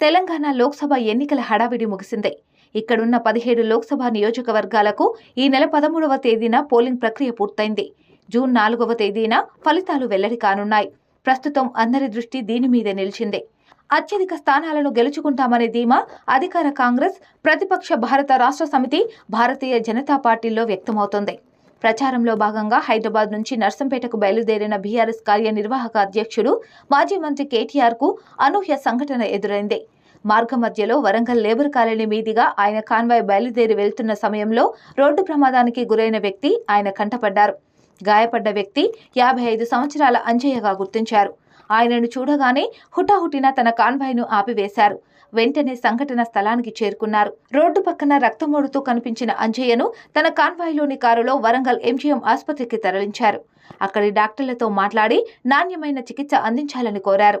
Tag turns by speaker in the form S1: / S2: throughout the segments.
S1: తెలంగాణ లోక్సభ ఎన్నికల హడావిడి ముగిసింది. ఇక్కడున్న పదిహేడు లోక్సభ నియోజకవర్గాలకు ఈ నెల పదమూడవ తేదీన పోలింగ్ ప్రక్రియ పూర్తయింది. జూన్ నాలుగవ తేదీన ఫలితాలు వెల్లడి కానున్నాయి. ప్రస్తుతం అందరి దృష్టి దీని మీద నిలిచింది. అత్యధిక స్థానాలను గెలుచుకుంటామనే ధీమా అధికార కాంగ్రెస్ ప్రతిపక్ష భారత రాష్ట్ర సమితి భారతీయ జనతా పార్టీల్లో వ్యక్తమవుతోంది. ప్రచారంలో భాగంగా హైదరాబాద్ నుంచి నర్సంపేటకు బయలుదేరిన బీఆర్ఎస్ కార్యనిర్వాహక అధ్యక్షుడు మాజీ మంత్రి కేటీఆర్కు అనూహ్య సంఘటన ఎదురైంది. మార్గ మధ్యలో వరంగల్ లేబర్ కాలనీ మీదిగా ఆయన కాన్వాయ్ బయలుదేరి వెళ్తున్న సమయంలో రోడ్డు ప్రమాదానికి గురైన వ్యక్తి ఆయన కంటపడ్డారు. గాయపడ్డ వ్యక్తి యాభై ఐదు సంవత్సరాల అంజయ్యగా గుర్తించారు. ఆయనను చూడగానే హుటాహుటిన తన కాన్వాయ్ను ఆపివేశారు. వెంటనే సంఘటన స్థలానికి చేరుకున్నారు. రోడ్డు పక్కన రక్తమోడుతూ కనిపించిన అంజయ్యను తన కాన్వాయ్లోని కారులో వరంగల్ ఎంజీఎం ఆసుపత్రికి తరలించారు. అక్కడి డాక్టర్లతో మాట్లాడి నాణ్యమైన చికిత్స అందించాలని కోరారు.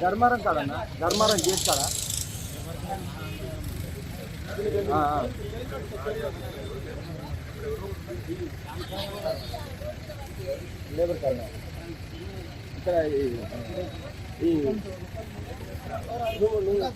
S2: ధర్మారం కాదన్న? ధర్మారం గేట్ కాడా లేబర్ కాలనీ ఇక్కడ ఈ- ఈ నువ్వు-